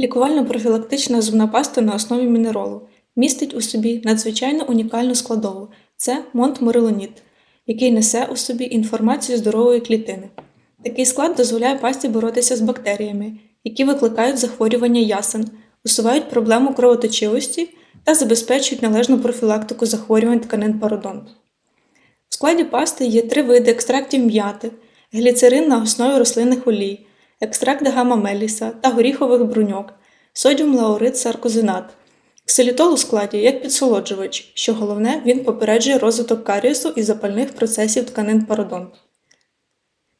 Лікувально-профілактична зубна паста на основі мінеролу містить у собі надзвичайно унікальну складову це монтморилоніт, який несе у собі інформацію здорової клітини. Такий склад дозволяє пасті боротися з бактеріями, які викликають захворювання ясен, усувають проблему кровоточивості та забезпечують належну профілактику захворювань тканин пародонту. В складі пасти є три види екстрактів м'яти, гліцерин на основі рослинних олій, екстракт гамма-меліса та горіхових бруньок, содіум лаурид саркозинат. Ксилітол у складі як підсолоджувач, що головне, він попереджує розвиток карієсу і запальних процесів тканин пародонту.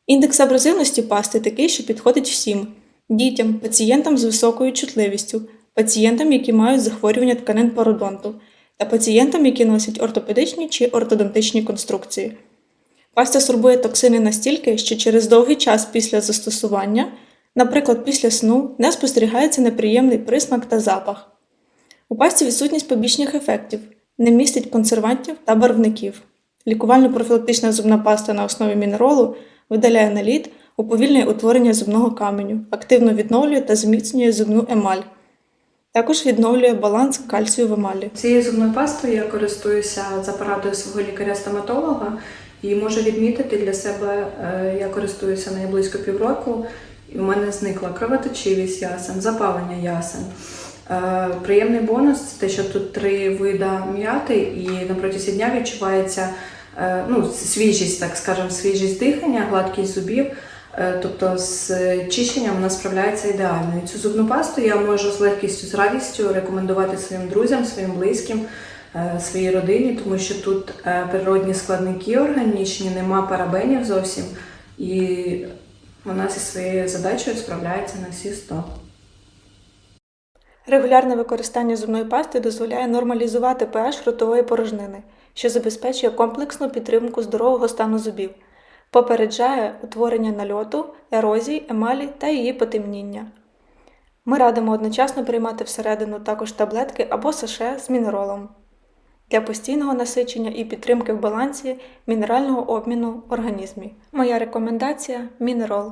Індекс абразивності пасти такий, що підходить всім дітям, пацієнтам з високою чутливістю, пацієнтам, які мають захворювання тканин пародонту, та пацієнтам, які носять ортопедичні чи ортодонтичні конструкції. Пастя сорбує токсини настільки, що через довгий час після застосування, наприклад, після сну, не спостерігається неприємний присмак та запах. У пасті відсутність побічних ефектів, не містить консервантів та барвників. Лікувально-профілактична зубна паста на основі мінеролу видаляє наліт, уповільнює утворення зубного каменю, активно відновлює та зміцнює зубну емаль. Також відновлює баланс кальцію в емалі. Цією зубною пастою я користуюся за порадою свого лікаря-стоматолога і можу відмітити для себе, е, я користуюся нею близько півроку, і у мене зникла кровоточивість ясен, запалення ясен. Е, Приємний бонус це те, що тут три вида м'яти, і на протязі дня відчувається е, ну, свіжість, так скажемо, свіжість дихання, гладкість зубів. Тобто з чищенням вона справляється ідеально. І цю зубну пасту я можу з легкістю, з радістю рекомендувати своїм друзям, своїм близьким, своїй родині, тому що тут е, природні складники органічні, нема парабенів зовсім, і вона зі своєю задачею справляється на всі 100. Регулярне використання зубної пасти дозволяє нормалізувати pH ротової порожнини, що забезпечує комплексну підтримку здорового стану зубів, попереджає утворення нальоту, ерозії, емалі та її потемніння. Ми радимо одночасно приймати всередину також таблетки або саше з мінеролом для постійного насичення і підтримки в балансі мінерального обміну в організмі. Моя рекомендація мінерол.